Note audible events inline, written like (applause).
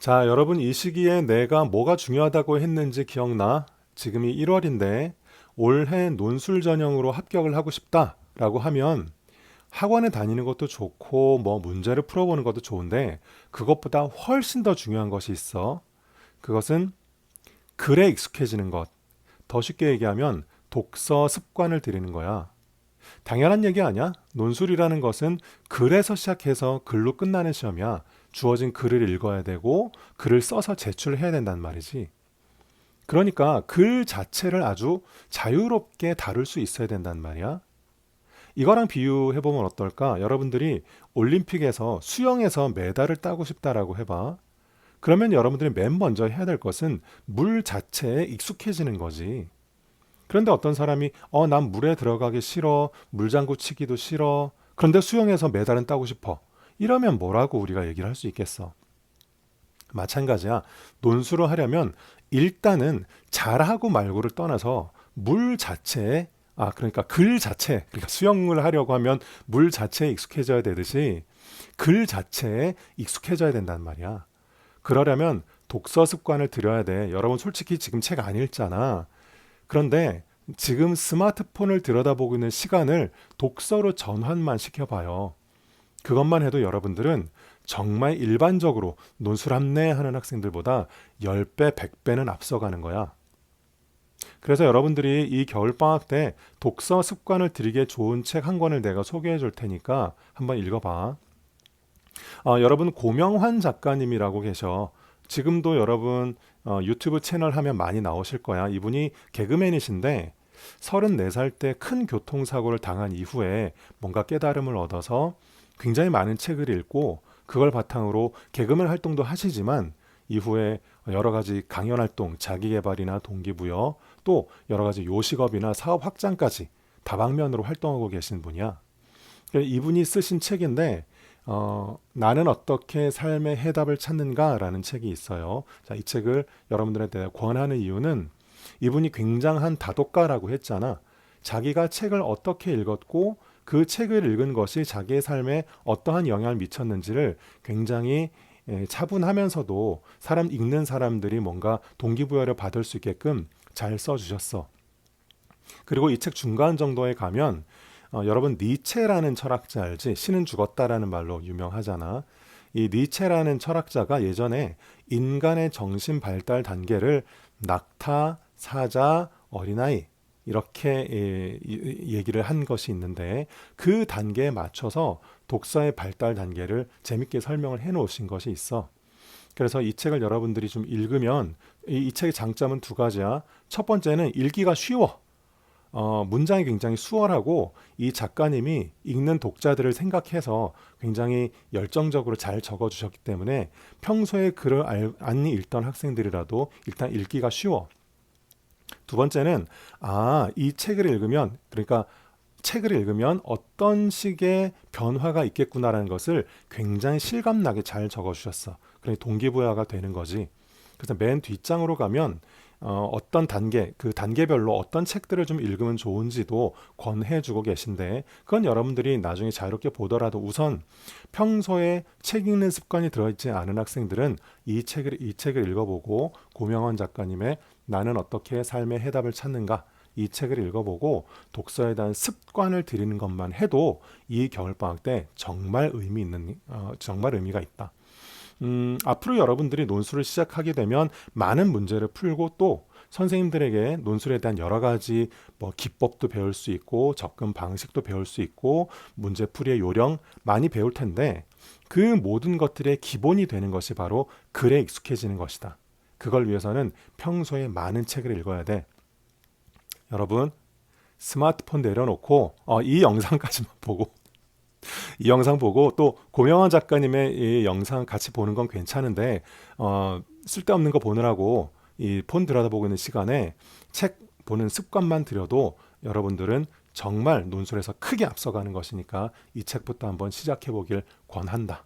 자, 여러분 이 시기에 내가 뭐가 중요하다고 했는지 기억나? 지금이 1월인데 올해 논술 전형으로 합격을 하고 싶다라고 하면 학원에 다니는 것도 좋고 뭐 문제를 풀어보는 것도 좋은데 그것보다 훨씬 더 중요한 것이 있어. 그것은 글에 익숙해지는 것. 더 쉽게 얘기하면 독서 습관을 들이는 거야. 당연한 얘기 아니야? 논술이라는 것은 글에서 시작해서 글로 끝나는 시험이야. 주어진 글을 읽어야 되고 글을 써서 제출해야 된단 말이지. 그러니까 글 자체를 아주 자유롭게 다룰 수 있어야 된단 말이야. 이거랑 비유해 보면 어떨까? 여러분들이 올림픽에서 수영에서 메달을 따고 싶다라고 해 봐. 그러면 여러분들이 맨 먼저 해야 될 것은 물 자체에 익숙해지는 거지. 그런데 어떤 사람이 어, 난 물에 들어가기 싫어. 물장구 치기도 싫어. 그런데 수영에서 메달은 따고 싶어. 이러면 뭐라고 우리가 얘기를 할 수 있겠어? 마찬가지야. 논술을 하려면 일단은 잘하고 말고를 떠나서 물 자체에 아 그러니까 글 자체 그러니까 수영을 하려고 하면 물 자체에 익숙해져야 되듯이 글 자체에 익숙해져야 된단 말이야. 그러려면 독서 습관을 들여야 돼. 여러분 솔직히 지금 책 안 읽잖아. 그런데 지금 스마트폰을 들여다보고 있는 시간을 독서로 전환만 시켜봐요. 그것만 해도 여러분들은 정말 일반적으로 논술 함내 하는 학생들보다 10배, 100배는 앞서가는 거야. 그래서 여러분들이 이 겨울방학 때 독서 습관을 들이게 좋은 책 한 권을 내가 소개해 줄 테니까 한번 읽어봐. 어, 여러분 고명환 작가님이라고 계셔. 지금도 여러분 어, 유튜브 채널 하면 많이 나오실 거야. 이분이 개그맨이신데 34살 때 큰 교통사고를 당한 이후에 뭔가 깨달음을 얻어서 굉장히 많은 책을 읽고 그걸 바탕으로 개그맨 활동도 하시지만 이후에 여러 가지 강연 활동, 자기 개발이나 동기부여, 또 여러 가지 요식업이나 사업 확장까지 다방면으로 활동하고 계신 분이야. 그러니까 이분이 쓰신 책인데 어, 나는 어떻게 삶의 해답을 찾는가라는 책이 있어요. 자, 이 책을 여러분들한테 권하는 이유는 이분이 굉장한 다독가라고 했잖아. 자기가 책을 어떻게 읽었고 그 책을 읽은 것이 자기의 삶에 어떠한 영향을 미쳤는지를 굉장히 예, 차분하면서도 사람 읽는 사람들이 뭔가 동기부여를 받을 수 있게끔 잘 써주셨어. 그리고 이 책 중간 정도에 가면 어, 여러분 니체라는 철학자 알지? 신은 죽었다라는 말로 유명하잖아. 이 니체라는 철학자가 예전에 인간의 정신 발달 단계를 낙타, 사자, 어린아이 이렇게 예, 얘기를 한 것이 있는데 그 단계에 맞춰서 독서의 발달 단계를 재밌게 설명을 해 놓으신 것이 있어. 그래서 이 책을 여러분들이 좀 읽으면 이, 이 책의 장점은 두 가지야. 첫 번째는 읽기가 쉬워. 어, 문장이 굉장히 수월하고 이 작가님이 읽는 독자들을 생각해서 굉장히 열정적으로 잘 적어 주셨기 때문에 평소에 글을 알, 안 읽던 학생들이라도 일단 읽기가 쉬워. 두 번째는 아, 이 책을 읽으면 그러니까 책을 읽으면 어떤 식의 변화가 있겠구나라는 것을 굉장히 실감나게 잘 적어 주셨어. 그러니 동기부여가 되는 거지. 그래서 맨 뒷장으로 가면 어, 어떤 단계, 그 단계별로 어떤 책들을 좀 읽으면 좋은지도 권해주고 계신데, 그건 여러분들이 나중에 자유롭게 보더라도 우선 평소에 책 읽는 습관이 들어있지 않은 학생들은 이 책을, 이 책을 읽어보고 고명원 작가님의 나는 어떻게 삶의 해답을 찾는가 이 책을 읽어보고 독서에 대한 습관을 들이는 것만 해도 이 겨울방학 때 정말 의미 있는, 어, 정말 의미가 있다. 음, 앞으로 여러분들이 논술을 시작하게 되면 많은 문제를 풀고 또 선생님들에게 논술에 대한 여러 가지 뭐 기법도 배울 수 있고 접근 방식도 배울 수 있고 문제 풀이의 요령 많이 배울 텐데 그 모든 것들의 기본이 되는 것이 바로 글에 익숙해지는 것이다. 그걸 위해서는 평소에 많은 책을 읽어야 돼. 여러분 스마트폰 내려놓고 어, 이 영상까지만 (laughs) 보고 이 영상 보고 또 고명환 작가님의 이 영상 같이 보는 건 괜찮은데 어, 쓸데없는 거 보느라고 이 폰 들여다보고 있는 시간에 책 보는 습관만 들여도 여러분들은 정말 논술에서 크게 앞서가는 것이니까 이 책부터 한번 시작해 보길 권한다.